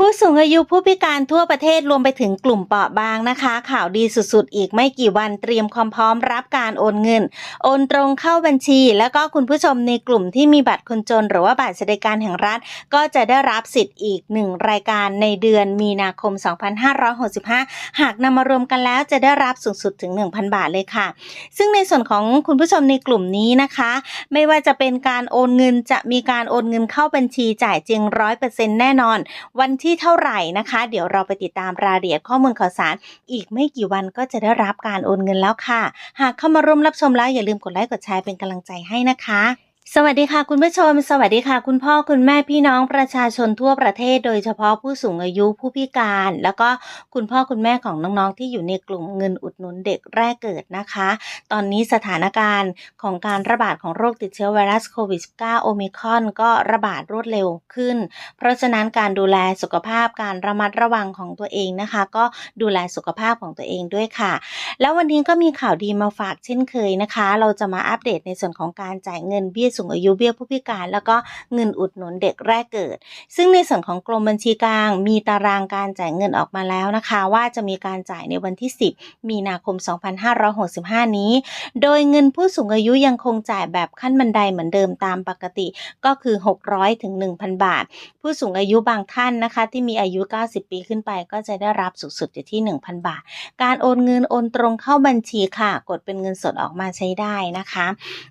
ผู้สูงอายุผู้พิการทั่วประเทศรวมไปถึงกลุ่มเปราะบางนะคะ ข่าวดีสุดๆ อีกไม่กี่วันเตรียมความพร้อมรับการโอนเงิน โอนตรงเข้าบัญชี แล้วก็คุณผู้ชมในกลุ่มที่มีบัตรคนจน หรือว่าบัตรสวัสดิการแห่งรัฐ ก็จะได้รับสิทธิ์อีกหนึ่งรายการในเดือนมีนาคม 2565 หากนำมารวมกันแล้วจะได้รับสูงสุดถึง 1,000 บาทเลยค่ะ ซึ่งในส่วนของคุณผู้ชมในกลุ่มนี้นะคะ ไม่ว่าจะเป็นการโอนเงินจะมีการโอนเงินเข้าบัญชีจ่ายจริงร้อยเปอร์เซ็นต์แน่นอน วันที่เท่าไหร่นะคะ เดี๋ยวเราไปติดตามรายละเอียดข้อมูลข่าวสาร อีกไม่กี่วันก็จะได้รับการโอนเงินแล้วค่ะ หากเข้ามาร่วมรับชมแล้วอย่าลืมกดไลค์กดแชร์เป็นกำลังใจให้นะคะ สวัสดีค่ะคุณผู้ชม สวัสดีค่ะ คุณพ่อคุณแม่พี่น้องประชาชนทั่วประเทศ โดยเฉพาะผู้สูงอายุผู้พิการ แล้วก็คุณพ่อคุณแม่ของน้องๆที่อยู่ในกลุ่มเงินอุดหนุนเด็กแรกเกิดนะคะ ตอนนี้สถานการณ์ของการระบาดของโรคติดเชื้อไวรัสโควิด -19 โอมิคอนก็ระบาดรวดเร็วขึ้น เพราะฉะนั้นการดูแลสุขภาพการระมัดระวังของตัวเองนะคะ ก็ดูแลสุขภาพของตัวเองด้วยค่ะ แล้ววันนี้ก็มีข่าวดีมาฝากเช่นเคยนะคะ เราจะมาอัปเดตในส่วนของการจ่ายเงินเบี้ยสูงอายุเบี้ยผู้พิการ แล้วก็เงินอุดหนุนเด็กแรกเกิด ซึ่งในส่วนของกรมบัญชีกลาง มีตารางการจ่ายเงินออกมาแล้วนะคะ ว่าจะมีการจ่ายในวันที่ 10 มีนาคม 2565 นี้ โดยเงินผู้สูงอายุยังคงจ่ายแบบขั้นบันไดเหมือนเดิมตามปกติก็คือ 600ถึง1,000 บาท ผู้สูงอายุบางท่านนะคะ ที่มีอายุ 90 ปีขึ้นไป ก็จะได้รับสูงสุดอยู่ที่ 1,000 บาท การโอนเงินโอนตรงเข้าบัญชีค่ะ กดเป็นเงินสดออกมาใช้ได้นะคะ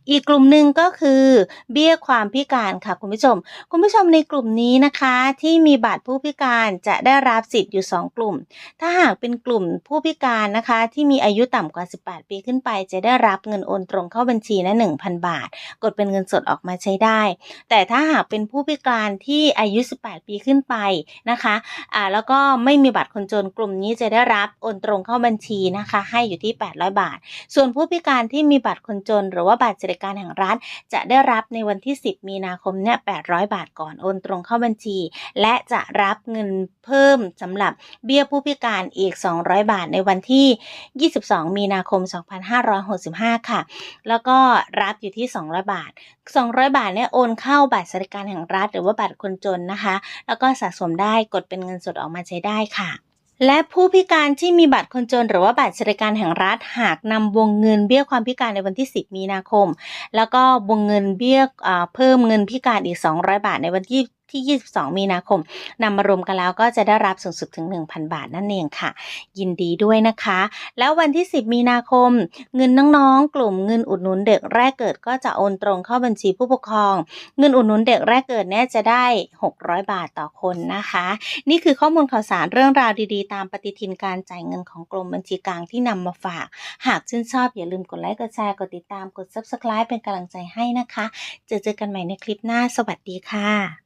อีกกลุ่มหนึ่งก็คือเบี้ยความพิการค่ะคุณผู้ชม คุณผู้ชมในกลุ่มนี้นะคะ ที่มีบัตรผู้พิการจะได้รับสิทธิ์อยู่ 2 กลุ่ม ถ้าหากเป็นกลุ่มผู้พิการนะคะ ที่มีอายุต่ำกว่า 18 ปีขึ้นไป จะได้รับเงินโอนตรงเข้าบัญชีนะ1,000 บาท กดเป็นเงินสดออกมาใช้ได้ แต่ถ้าหากเป็นผู้พิการที่อายุ 18 ปีขึ้นไปนะคะอ่าแล้วก็ไม่มีบัตรคนจนกลุ่มนี้จะได้รับโอนตรงเข้าบัญชีนะคะ ให้อยู่ที่ 800 บาท ส่วนผู้พิการที่มีบัตรคนจน หรือว่าบัตรสวัสดิการแห่งรัฐจะได้รับในวันที่ 10 มีนาคมเนี่ย800 บาทก่อนโอนตรงเข้าบัญชี และจะรับเงินเพิ่มสำหรับเบี้ยผู้พิการอีก 200 บาทในวันที่ 22 มีนาคม 2565 ค่ะ แล้วก็รับอยู่ที่ 200 บาท 200 บาทเนี่ยโอนเข้าบัตรสวัสดิการแห่งรัฐ หรือว่าบัตรคนจนนะคะ แล้วก็สะสมได้กดเป็นเงินสดออกมาใช้ได้ค่ะ และผู้พิการที่มีบัตรคนจนหรือว่าบัตรสวัสดิการแห่งรัฐหากนำวงเงินเบี้ยความพิการในวันที่ 10 มีนาคม แล้วก็วงเงินเบี้ยเพิ่มเงินพิการอีก 200 บาทในวันที่ที่ 22 มีนาคมนำมารวมกันแล้วก็จะได้รับสูงสุดถึง 1,000 บาทนั่นเองค่ะ ยินดีด้วยนะคะ แล้ววันที่ 10 มีนาคม เงินน้องๆ กลุ่มเงินอุดหนุนเด็กแรกเกิดก็จะโอนตรงเข้าบัญชีผู้ปกครอง เงินอุดหนุนเด็กแรกเกิดเนี่ยจะได้ 600 บาทต่อคนนะคะ นี่คือข้อมูลข่าวสารเรื่องราวดีๆ ตามปฏิทินการจ่ายเงินของกรมบัญชีกลางที่นำมาฝาก หากชื่นชอบอย่าลืมกดไลค์กดแชร์กดติดตามกด subscribe เป็นกำลังใจให้นะคะ เจอเจอกันใหม่ในคลิปหน้า สวัสดีค่ะ